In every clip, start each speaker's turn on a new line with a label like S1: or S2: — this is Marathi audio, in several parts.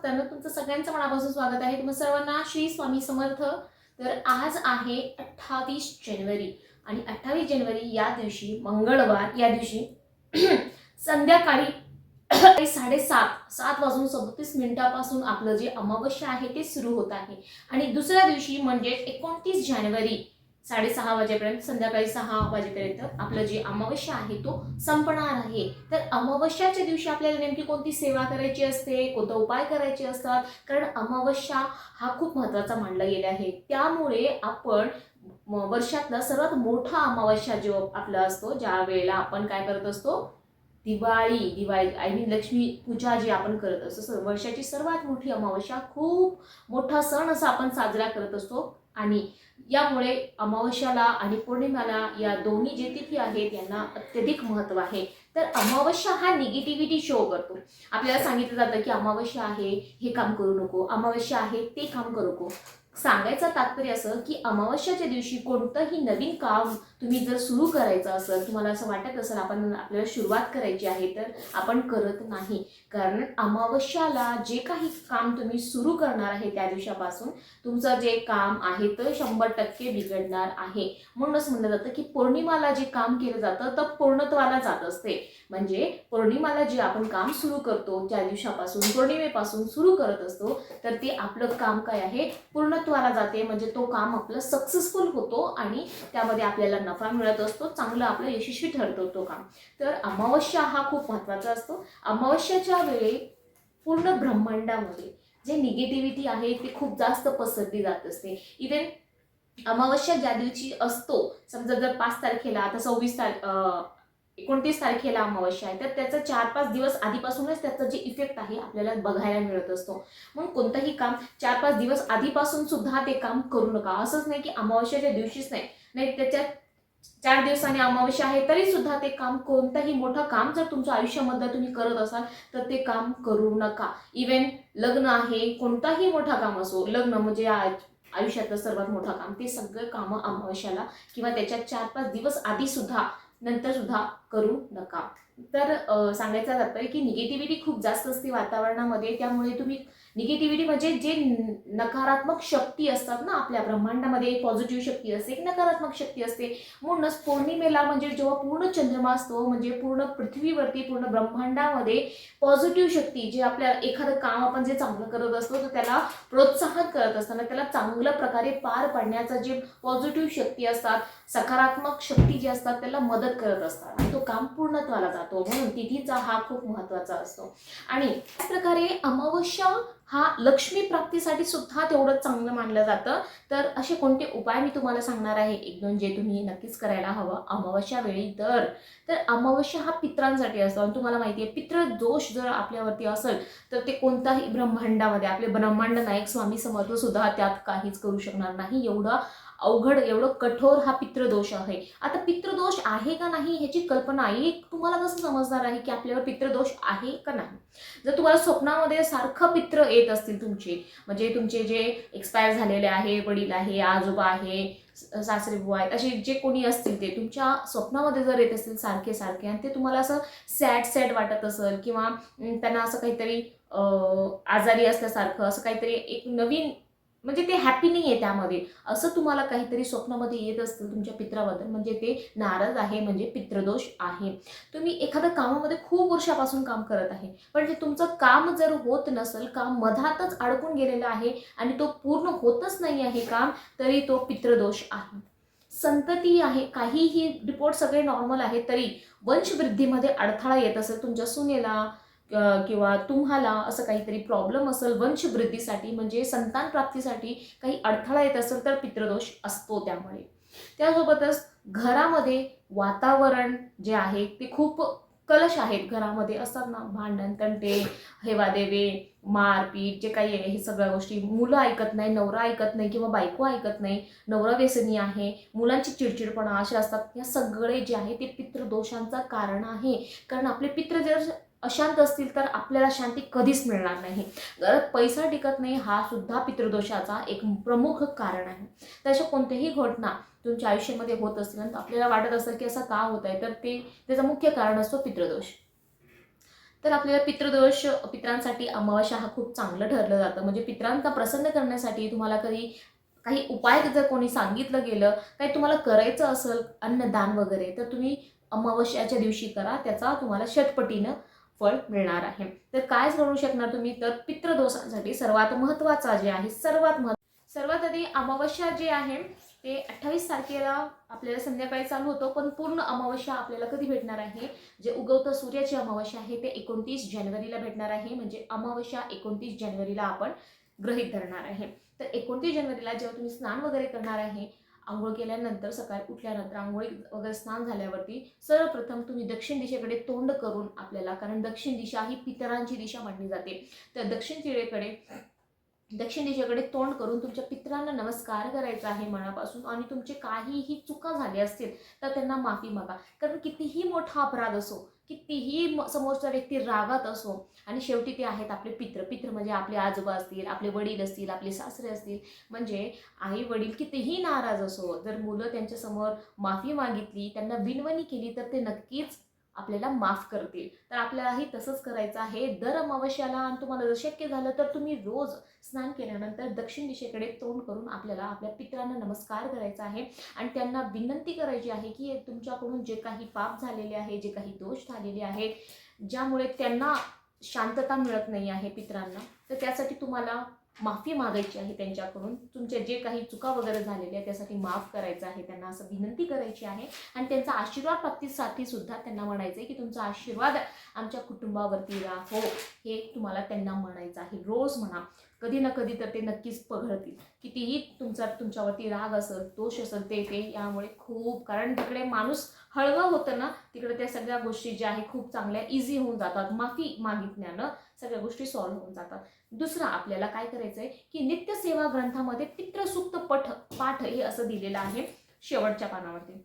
S1: भक्तांना तुमचं सगळ्यांचं मनापासून स्वागत आहे. तुम्हा सर्वांना श्री स्वामी समर्थ. तर आज आहे अठ्ठावीस जानेवारी आणि अठ्ठावीस जानेवारी या दिवशी मंगळवार या दिवशी संध्याकाळी साडेसात सात वाजून सदतीस मिनिटापासून आपलं जे अमावस्या आहे ते सुरू होत आहे. आणि दुसऱ्या दिवशी म्हणजे एकोणतीस जानेवारी साडेसहा वाजेपर्यंत संध्याकाळी सहा वाजेपर्यंत आपलं जे अमावस्या आहे तो संपणार आहे. तर अमावस्याच्या दिवशी आपल्याला नेमकी कोणती सेवा करायची असते कोणता उपाय करायचे असतात? कारण अमावस्या हा खूप महत्त्वाचा मानला गेला आहे. त्यामुळे आपण वर्षातला सर्वात मोठा अमावस्या जो आपला असतो ज्या वेळेला आपण काय करत असतो? दिवाळी दिवाळी आय मीन लक्ष्मी पूजा जी आपण करत असतो वर्षाची सर्वात मोठी अमावस्या खूप मोठा सण असा आपण साजरा करत असतो. आणि यामुळे अमावस्याला आणि पौर्णिमाला या दोन्ही जे तिथी आहेत यांना अत्यधिक महत्त्व आहे. तर अमावस्या हा निगेटिव्हिटी शो करतो. आपल्याला सांगितलं जातं की अमावस्या आहे हे काम करू नको. अमावस्या आहे ते काम करू नको. सांगायचं तात्पर्य असं की अमावस्याच्या दिवशी कोणतंही नवीन काम तुम्ही जर सुरू करायचं असेल तुम्हाला असं वाटत असेल आपण आपल्याला सुरुवात करायची आहे तर आपण करत नाही. कारण अमावस्याला जे काही काम तुम्ही सुरू करणार आहे त्या दिवसापासून तुमचं जे काम आहे ते शंभर टक्के बिघडणार आहे. म्हणूनच म्हणलं जातं की पौर्णिमाला जे काम केलं जातं तर पूर्णत्वाला जात असते. म्हणजे पौर्णिमाला जे आपण काम सुरू करतो त्या दिवसापासून पौर्णिमेपासून सुरू करत असतो तर ते आपलं काम काय आहे? पूर्ण पूर्णत्वाला जाते म्हणजे तो काम आपलं सक्सेसफुल होतो आणि त्यामध्ये आपल्याला नफा मिळत असतो चांगलं आपलं यशस्वी ठरतो तो काम. तर अमावस्या हा खूप महत्त्वाचा असतो. अमावस्याच्या वेळी पूर्ण ब्रह्मांडामध्ये जे निगेटिव्हिटी आहे ते खूप जास्त पसरली जात असते. इवन अमावस्या ज्या दिवशी असतो समजा जर पाच तारखेला आता सव्वीस तार एकोणतीस तारखेला अमावस्या आहे. तर त्याचा चार पाच दिवस आधीपासूनच त्याचा जे इफेक्ट आहे आपल्याला बघायला मिळत असतो. म्हणून कोणतंही काम चार पाच दिवस आधीपासून सुद्धा ते काम करू नका. असंच नाही की अमावस्याच्या दिवशीच नाही. नाही त्याच्या चार दिवसांनी अमावस्या आहे तरी सुद्धा ते काम कोणतंही मोठं काम जर तुमच्या आयुष्यामध्ये तुम्ही करत असाल तर ते काम करू नका. इवन लग्न आहे कोणताही मोठा काम असो लग्न म्हणजे आयुष्यातलं सर्वात मोठं काम ते सगळं कामं अमावस्याला किंवा त्याच्या चार पाच दिवस आधी सुद्धा नंतर सुद्धा करू नका. तर सांगायचं तात्पर्य की निगेटिव्हिटी खूप जास्त असते वातावरणामध्ये. त्यामुळे तुम्ही निगेटिव्हिटी म्हणजे जे नकारात्मक शक्ती असतात ना आपल्या ब्रह्मांडामध्ये एक पॉझिटिव्ह शक्ती असते एक नकारात्मक शक्ती असते. म्हणूनच पौर्णिमेला म्हणजे जेव्हा पूर्ण चंद्रमा असतो म्हणजे पूर्ण पृथ्वीवरती पूर्ण ब्रह्मांडामध्ये पॉझिटिव्ह शक्ती जे आपल्या एखादं काम आपण जे चांगलं करत असतो तर त्याला प्रोत्साहन करत असताना त्याला चांगल्या प्रकारे पार पाडण्याचा जे पॉझिटिव्ह शक्ती असतात सकारात्मक शक्ती जी असतात त्याला मदत करत असतात. आणि तो काम पूर्णत्वाला जातो. म्हणून तिथीचा हा खूप महत्त्वाचा असतो. आणि त्याच प्रकारे अमावस्या हा लक्ष्मी प्राप्तीसाठी सुद्धा तेवढंच चांगलं मानलं जातं. तर असे कोणते उपाय मी तुम्हाला सांगणार आहे? एक दोन जे तुम्ही नक्कीच करायला हवं. अमावस्या वेळी तर तर अमावस्या हा पित्रांसाठी असतो. आणि तुम्हाला माहिती आहे पित्र दोष जर आपल्यावरती असेल तर ते कोणताही ब्रह्मांडामध्ये आपले ब्रह्मांड नायक स्वामी समर्थ सुद्धा त्यात काहीच करू शकणार नाही. एवढा अवघड एवढं कठोर हा पितृदोष आहे. आता पितृदोष आहे का नाही ह्याची कल्पना ही तुम्हाला कसं समजणार आहे की आपल्यावर पितृदोष आहे का नाही? जर तुम्हाला स्वप्नामध्ये सारखं पित्र येत असतील तुमचे म्हणजे तुमचे जे एक्सपायर झालेले आहे वडील आहे आजोबा आहे स- सासरे बुवा आहेत असे जे कोणी असतील ते तुमच्या स्वप्नामध्ये जर येत असतील सारखे सारखे आणि ते तुम्हाला असं सॅड सॅड वाटत असेल किंवा त्यांना असं काहीतरी आजारी असल्यासारखं असं काहीतरी एक नवीन म्हणजे ते हॅपी नाही आहे त्यामध्ये. असं तुम्हाला काहीतरी स्वप्नामध्ये येत असतं तुमच्या पित्राबद्दल म्हणजे ते नाराज आहे म्हणजे पितृदोष आहे. तुम्ही एखाद्या कामामध्ये खूप वर्षापासून काम करत आहे पण ते तुमचं काम जर होत नसेल काम मधातच अडकून गेलेलं आहे आणि तो पूर्ण होतच नाही आहे काम तरी तो पितृदोष आहे. संतती आहे काहीही रिपोर्ट सगळे नॉर्मल आहे तरी वंशवृद्धीमध्ये अडथळा येत असेल तुमच्या सुनेला किंवा तुम्हाला असं काहीतरी प्रॉब्लेम असेल वंशवृद्धीसाठी म्हणजे संतान प्राप्तीसाठी काही अडथळा येत असेल तर पितृदोष असतो त्यामुळे. त्यासोबतच घरामध्ये वातावरण जे आहे ते खूप कलश आहेत. घरामध्ये असतात ना भांडण तंटे हेवादेवे मारपीट जे काही आहे हे सगळ्या गोष्टी. मुलं ऐकत नाही नवरा ऐकत नाही किंवा बायको ऐकत नाही नवरा व्यसनी आहे मुलांची चिडचिडपणा असे असतात. या सगळे जे आहे ते पितृदोषांचं कारण आहे. कारण आपले पित्र जर अशांत असतील तर आपल्याला शांती कधीच मिळणार नाही. घरात पैसा टिकत नाही हा सुद्धा पितृदोषाचा एक प्रमुख कारण आहे. तर अशा कोणत्याही घटना तुमच्या आयुष्यामध्ये होत असतील आणि आपल्याला वाटत असेल की असं का होत आहे तर ते त्याचं मुख्य कारण असतो पितृदोष. तर आपल्याला पितृदोष पित्रांसाठी अमावस्या हा खूप चांगलं ठरलं जातं. म्हणजे पित्रांना प्रसन्न करण्यासाठी तुम्हाला कधी काही उपाय जर कोणी सांगितलं गेलं काही तुम्हाला करायचं असेल अन्नदान वगैरे तर तुम्ही अमावस्याच्या दिवशी करा. त्याचा तुम्हाला शतपटीनं फळ मिळणार आहे. तर काय करू शकणार तुम्ही? तर पितृदोषांसाठी सर्वात महत्त्वाचा जे आहे सर्वात महत्त्व सर्वात आधी अमावस्या जे आहे ते अठ्ठावीस तारखेला आपल्याला संध्याकाळी चालू होतो पण पूर्ण अमावस्या आपल्याला कधी भेटणार आहे? जे उगवतं सूर्याची अमावस्या आहे ते एकोणतीस जानेवारीला भेटणार आहे. म्हणजे अमावस्या एकोणतीस जानेवारीला आपण गृहीत धरणार आहे. तर एकोणतीस जानेवारीला जेव्हा तुम्ही स्नान वगैरे करणार आहे आंघोळ केल्यानंतर सकाळी उठल्यानंतर आंघोळी वगैरे स्नान झाल्यावरती सर्वप्रथम तुम्ही दक्षिण दिशेकडे तोंड करून आपल्याला कारण दक्षिण दिशा ही पितरांची दिशा मानली जाते. तर दक्षिण दिशेकडे दक्षिण दिशेकडे तोंड करून तुमच्या पितरांना नमस्कार करायचा आहे मनापासून आणि तुमचे काहीही चुका झाल्या असतील तर त्यांना माफी मागा. कारण कितीही मोठा अपराध असो कितीही म- समोरचा व्यक्ती रागात असो आणि शेवटी ते आहेत आपले पित्र. पित्र म्हणजे आपले आजोबा असतील आपले वडील असतील आपले सासरे असतील. म्हणजे आई वडील कितीही नाराज असो जर मुलं त्यांच्यासमोर माफी मागितली त्यांना विनवणी केली तर ते नक्कीच आपल्याला माफ करतील. तर आपल्यालाही तसंच करायचं आहे. दर अमावस्याला आणि तुम्हाला जर शक्य झालं तर तुम्ही रोज स्नान केल्यानंतर दक्षिण दिशेकडे तोंड करून आपल्याला आपल्या पितरांना नमस्कार करायचा आहे. आणि त्यांना विनंती करायची आहे की तुमच्याकडून जे काही पाप झालेले आहे जे काही दोष झालेले आहेत ज्यामुळे त्यांना शांतता मिळत नाही आहे पित्रांना तर त्यासाठी तुम्हाला माफी मागायची आहे त्यांच्याकडून. तुमचे जे काही चुका वगैरे झालेल्या आहेत त्यासाठी माफ करायचं आहे. त्यांना असं विनंती करायची आहे. आणि त्यांचा आशीर्वाद प्राप्तीसाठी सुद्धा त्यांना म्हणायचं आहे की तुमचा आशीर्वाद आमच्या कुटुंबावरती राहो. हे तुम्हाला त्यांना म्हणायचं आहे. रोज म्हणा. कधी ना कधी तर ते नक्कीच पघळतील. कितीही तुमचा तुमच्यावरती राग असेल दोष असेल ते ते यामुळे खूप कारण तिकडे माणूस हळवं होतं ना तिकडे त्या सगळ्या गोष्टी ज्या आहे खूप चांगल्या इझी होऊन जातात. माफी मागितण्यानं सगळ्या गोष्टी सॉल्व्ह होऊन जातात. दुसरं आपल्याला काय करायचं आहे की नित्यसेवा ग्रंथामध्ये पितृसूक्त पठ पाठ हे असं दिलेलं आहे शेवटच्या पानावरती.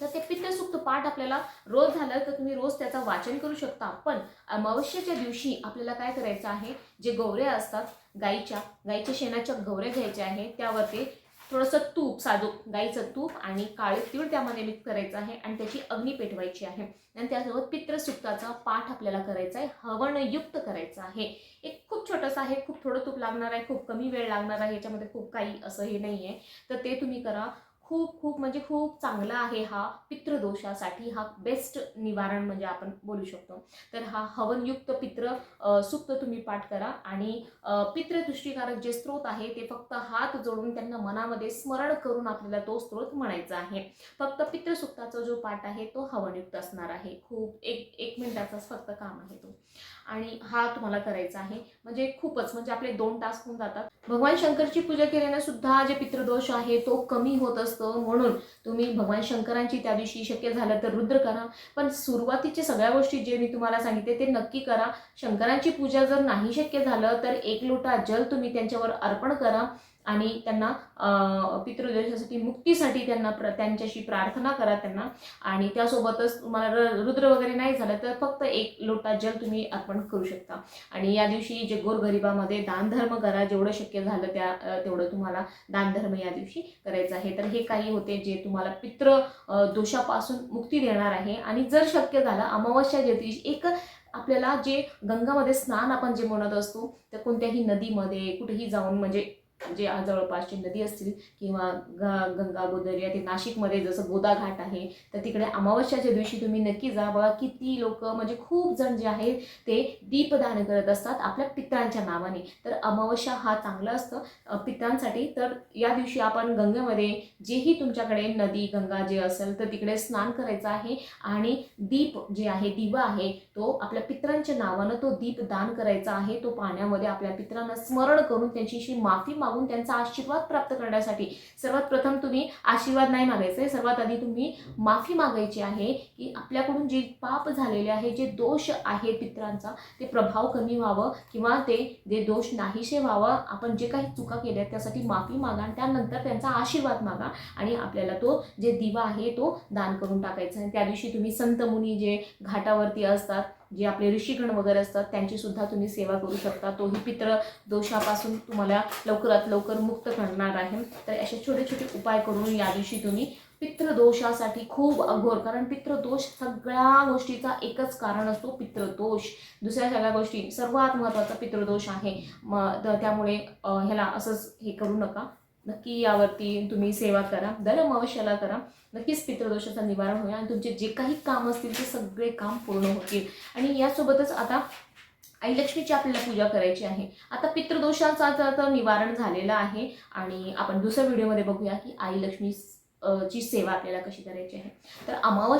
S1: तर ते पितृसूक्त पाठ आपल्याला रोज झालं तर तुम्ही रोज त्याचं वाचन करू शकता. पण अमावस्येच्या दिवशी आपल्याला काय करायचं आहे? जे गौऱ्या असतात गाईच्या गाईच्या शेणाच्या गौऱ्या घ्यायच्या आहे त्यावरती थोडंसं तूप साजूक गाईचं तूप आणि काळे तीळ त्यामध्ये मिक्स करायचं आहे आणि त्याची अग्नी पेटवायची आहे. आणि त्यासोबत पित्रसुक्ताचा पाठ आपल्याला करायचा आहे हवनयुक्त करायचं आहे. एक खूप छोटंसं आहे खूप थोडं तूप लागणार आहे खूप कमी वेळ लागणार आहे याच्यामध्ये खूप काही असं हे नाही आहे तर ते तुम्ही करा. खूप खूप म्हणजे खूप चांगला आहे हा पितृदोषासाठी हा बेस्ट निवारण म्हणजे आपण बोलू शकतो. तर हा हवनयुक्त पित्र सुक्त तुम्ही पाठ करा आणि अ, पितृदृष्टीकारक जे स्त्रोत आहे ते फक्त हात जोडून त्यांना मनामध्ये स्मरण करून आपल्याला तो स्त्रोत म्हणायचा आहे. फक्त पितृसुक्ताचा जो पाठ आहे तो हवनयुक्त असणार आहे. खूप एक एक मिनिटाचाच फक्त काम आहे तो. आणि हा तुम्हाला करायचा आहे. म्हणजे खूपच म्हणजे आपले दोन तास होऊन जातात. भगवान शंकरची पूजा केल्याने सुद्धा जे पितृदोष आहे तो कमी होत असतो. म्हणून तुम्ही भगवान शंकरांची त्या दिवशी शक्य झालं तर रुद्र करा. पण सुरुवातीच्या सगळ्या गोष्टी जे मी तुम्हाला सांगितले ते नक्की करा. शंकरांची पूजा जर नाही शक्य झालं तर एक लोटा जल तुम्ही त्यांच्यावर अर्पण करा. आणि त्यांना अं, पितृदोषासाठी मुक्तीसाठी त्यांना प्र त्यांच्याशी प्रार्थना करा त्यांना. आणि त्यासोबतच तुम्हाला र- रुद्र वगैरे नाही झालं तर फक्त एक लोटा जल तुम्ही अर्पण करू शकता. आणि या दिवशी जे गोरगरिबामध्ये दानधर्म करा जेवढं शक्य झालं त्या तेवढं तुम्हाला दानधर्म या दिवशी करायचं आहे. तर हे काही होते जे तुम्हाला पितृ दोषापासून मुक्ती देणार आहे. आणि जर शक्य झालं अमावस्या जे दिवशी एक आपल्याला जे गंगामध्ये स्नान आपण जे म्हणत असतो तर कोणत्याही नदीमध्ये कुठेही जाऊन म्हणजे म्हणजे जे जवळपासची नदी असतील किंवा ग गंगा गोदावरी ते नाशिकमध्ये जसं गोदा घाट आहे तर तिकडे अमावस्याच्या दिवशी तुम्ही नक्की जा बघा. किती लोक म्हणजे खूप जण जे आहेत ते दीपदान करत असतात आपल्या पित्रांच्या नावाने. तर अमावस्या हा चांगला असतं. पित्रांसाठी तर या दिवशी आपण गंगेमध्ये जेही तुमच्याकडे नदी गंगा जे असेल तर तिकडे स्नान करायचं आहे. आणि दीप जे आहे दिवा आहे तो आपल्या पित्रांच्या नावानं तो दीप दान करायचा आहे. तो पाण्यामध्ये आपल्या पित्रांना स्मरण करून त्यांच्याशी माफी मागून त्यांचा आशीर्वाद प्राप्त करण्यासाठी. सर्वात प्रथम तुम्ही आशीर्वाद नाही मागायचे सर्वात आधी तुम्ही माफी मागायची आहे की आपल्याकडून जे पाप झालेले आहे जे दोष आहे पित्रांचा ते प्रभाव कमी व्हावं किंवा ते जे दोष नाहीसे व्हावं आपण जे काही चुका केल्या आहेत त्यासाठी माफी मागा आणि त्यानंतर त्यांचा आशीर्वाद मागा आणि आपल्याला तो जे दिवा आहे तो दान करून टाकायचा आणि त्या दिवशी तुम्ही संत मुनी जे घाटावरती असतात जे आपले ऋषीगण वगैरे असतात त्यांची सुद्धा तुम्ही सेवा करू शकता. तोही पित्र दोषापासून तुम्हाला लवकरात लवकर मुक्त करणार आहे. तर असे छोटे छोटे उपाय करून या दिवशी तुम्ही पितृदोषासाठी खूप अघोर कारण पितृदोष सगळ्या गोष्टीचा एकच कारण असतो पितृदोष. दुसऱ्या सगळ्या गोष्टी सर्वात महत्त्वाचा पितृदोष आहे. मग त्यामुळे ह्याला असंच हे करू नका. नक्की यावरती तुम्ही सेवा करा दर अमावश्याला करा. नक्कीच पितृदोषाचं निवारण होईल आणि तुमचे जे काही काम असतील ते सगळे काम पूर्ण होतील. आणि यासोबतच आता आई लक्ष्मीची आपल्याला पूजा करायची आहे. आता पितृदोषाचा तर निवारण झालेलं आहे आणि आपण दुसऱ्या व्हिडिओमध्ये बघूया की आई लक्ष्मी ची सेवा आपल्याला कशी करायची आहे. तर अमावस्या